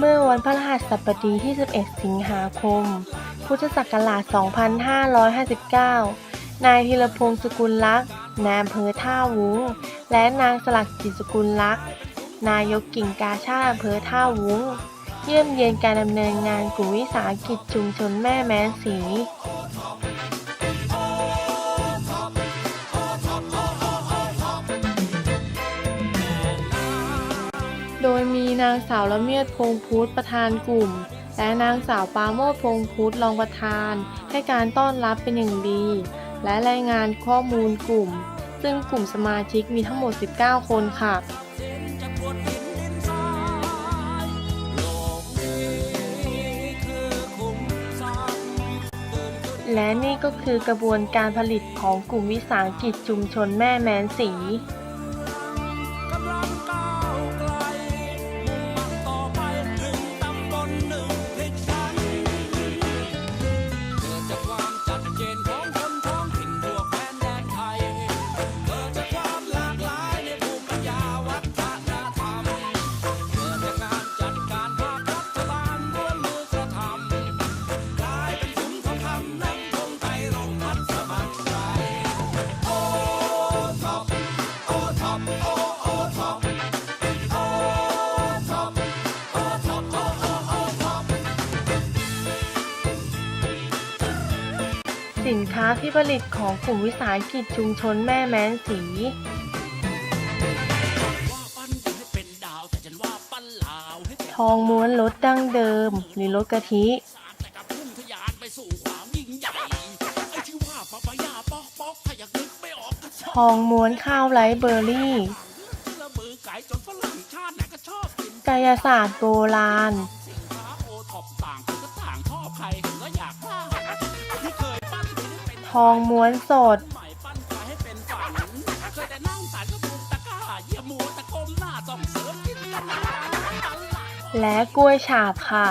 เมื่อวันพฤหัสบดีที่ 11 สิงหาคม พุทธศักราช 2559 นายธีรพงศ์สกุลลักษ์นายอำเภอท่าวุ้ง และนางสลักจิตสกุลลักษ์ นายกกิ่งกาชาติอำเภอท่าวุ้ง เยี่ยมเยียนการดำเนินงานกลุ่มวิสาหกิจชุมชนแม่แม้นสี นางสาวละเมียดพงพุทธประธานกลุ่ม และนางสาวปาโมดพงพุทธรองประธาน ให้การต้อนรับเป็นอย่างดี และรายงานข้อมูลกลุ่ม ซึ่งกลุ่มสมาชิกมีทั้งหมด 19 คนค่ะและนี่ก็คือกระบวนการผลิตของกลุ่มวิสาหกิจชุมชนแม่แมนสี สินค้าที่ผลิตของกลุ่มวิสาหกิจชุมชนแม่แม้นสี ทองม้วนรสดั้งเดิม หรือรสกะทิ ทองม้วนข้าวไรเบอร์รี่ กายศาสตร์โบราณ ทองม้วนสดและกล้วยฉาบค่ะ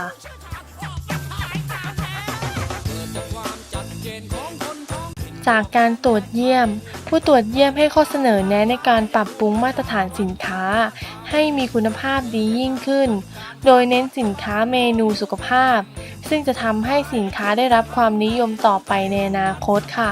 จากการตรวจเยี่ยม ผู้ตรวจเยี่ยมให้ข้อเสนอแนะในการปรับปรุงมาตรฐานสินค้า ให้มีคุณภาพดียิ่งขึ้น โดยเน้นสินค้าเมนูสุขภาพ ซึ่งจะทำให้สินค้าได้รับความนิยมต่อไปในอนาคตค่ะ